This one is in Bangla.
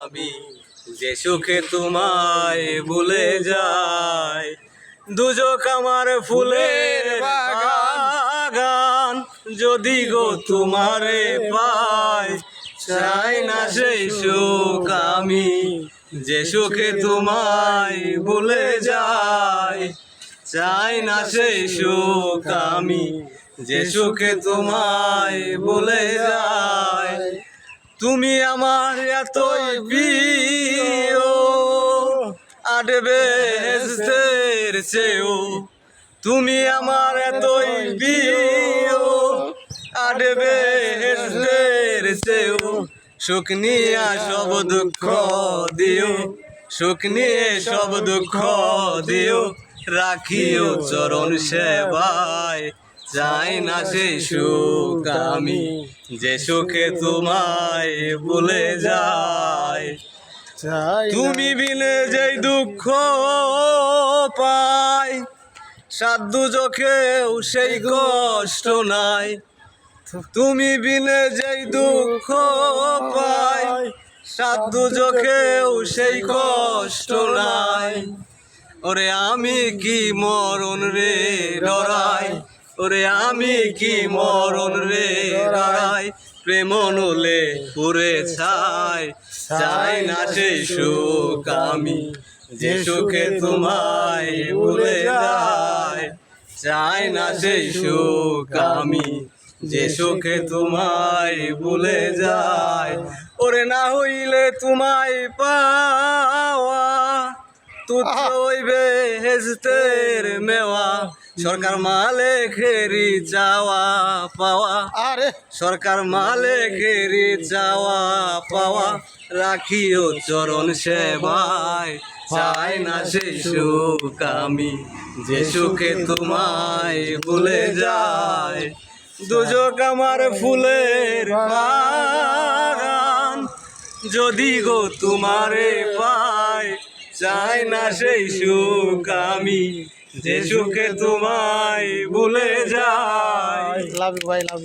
আমি যে সুখে তোমায় ভুলে যাই দুজক আমার ফুলের বাগান। যদি গো তোমারে পাই চাই না সেই সুখ আমি। যে সুখে তোমায় ভুলে যাই চাই না সেই সুখ আমি। যে সুখে তোমায় ভুলে যাই তুমি আমার এতই প্রিয়। আডবে হেস্তের চেয়েও তুমি আমার এতই প্রিয়। আডবে হেস্তের চেয়েও সুখ নিয়া সব দুঃখ দিও সুখ নিয়ে সব দুঃখ দিও। রাখিও চরণ সেবায়। চাই না সেই সুখ আমি যে সুখে তোমায় ভুলে যায় তুমি বিনে যেই দুঃখ পাই সাধু চোখেও সেই কষ্ট নাই। তুমি বিনে যেই দুঃখ পাই সাধু চোখেও সেই কষ্ট নাই। ওরে আমি কি মরণ রে ডরাই? ওরে আমি কি মরণ রে? রায় প্রেম নলে পুরে ছাই। চাই না সেই সুখ আমি, যে সুখে তোমায় ভুলে যাই। চাই না সেই সুখ আমি, যে সুখে তোমায় ভুলে যায় ওরে না হইলে তোমায় পাওয়া তুচ্ছ হইবে হেজতের মেওয়া। সরকার মালে খেরি চাওয়া পাওয়া। আরে। সরকার মালে খেরি চাওয়া পাওয়া। রাখিও চরণ সেবায়। চাই না সেই সুখ আমি যে সুখে তোমায় ভুলে যায়। দুজক আমার ফুলের বাগান যদি গো তোমারে পাই চাই না সেই সুখ আমি যে সুখে তোমায় ভুলে যাই। লাভ ভাই লাভ